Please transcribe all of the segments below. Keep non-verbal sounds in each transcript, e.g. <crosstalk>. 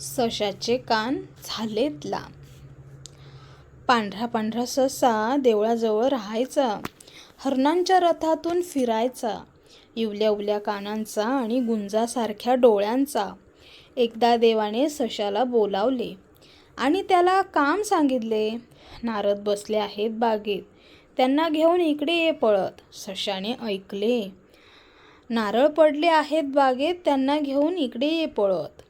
सशाचे कान झालेत लांब. पांढरा पांढरा ससा देवळाजवळ राहायचा. हरणांच्या रथातून फिरायचा. इवल्या उवल्या कानांचा आणि गुंजासारख्या डोळ्यांचा. एकदा देवाने सशाला बोलावले आणि त्याला काम सांगितले. नारद बसले आहेत बागेत. त्यांना घेऊन इकडे ये पळत. सशाने ऐकले. नारळ पडले आहेत बागेत. त्यांना घेऊन इकडे ये पळत.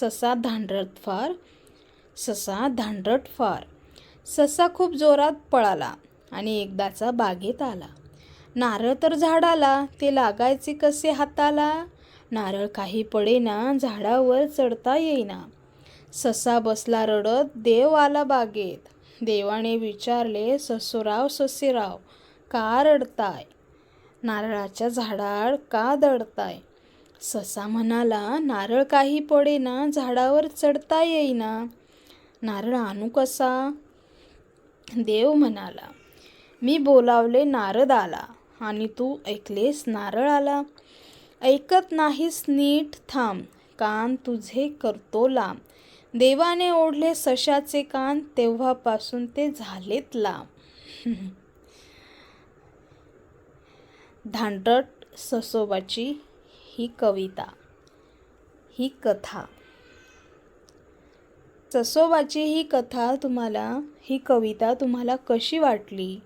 ससा धांडरट फार ससा धांडरट फार. ससा खूप जोरात पळाला आणि एकदाचा बागेत आला. नारळ तर झाडाला ते लागायचे कसे हाताला? नारळ काही पडेना झाडावर चढता येईना. ससा बसला रडत देव आला बागेत. देवाने विचारले ससुराव ससेराव का रडताय? नारळाच्या झाडाआड का दडताय? ससा म्हणाला नारळ काही पडेना झाडावर चढता येईना. नारळ आणू कसा? देव म्हणाला मी बोलावले नारद आला आणि तू ऐकलेस नारळ आला ऐकत नाहीस नीट थांब कान तुझे करतो लांब देवाने ओढले सशाचे कान तेव्हापासून ते झालेत लांब <laughs> धांडट ससोबाची ही कविता ही कथा. ससोबाची ही कथा तुम्हाला ही कविता तुम्हाला कशी वाटली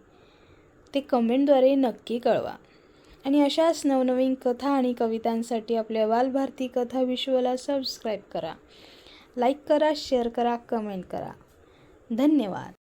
ते कमेंटद्वारे नक्की कळवा. आणि अशाच नवनवीन कथा आणि कवितांसाठी आपल्या बालभारती कथा विश्वला सबस्क्राईब करा. लाईक करा शेअर करा कमेंट करा. धन्यवाद.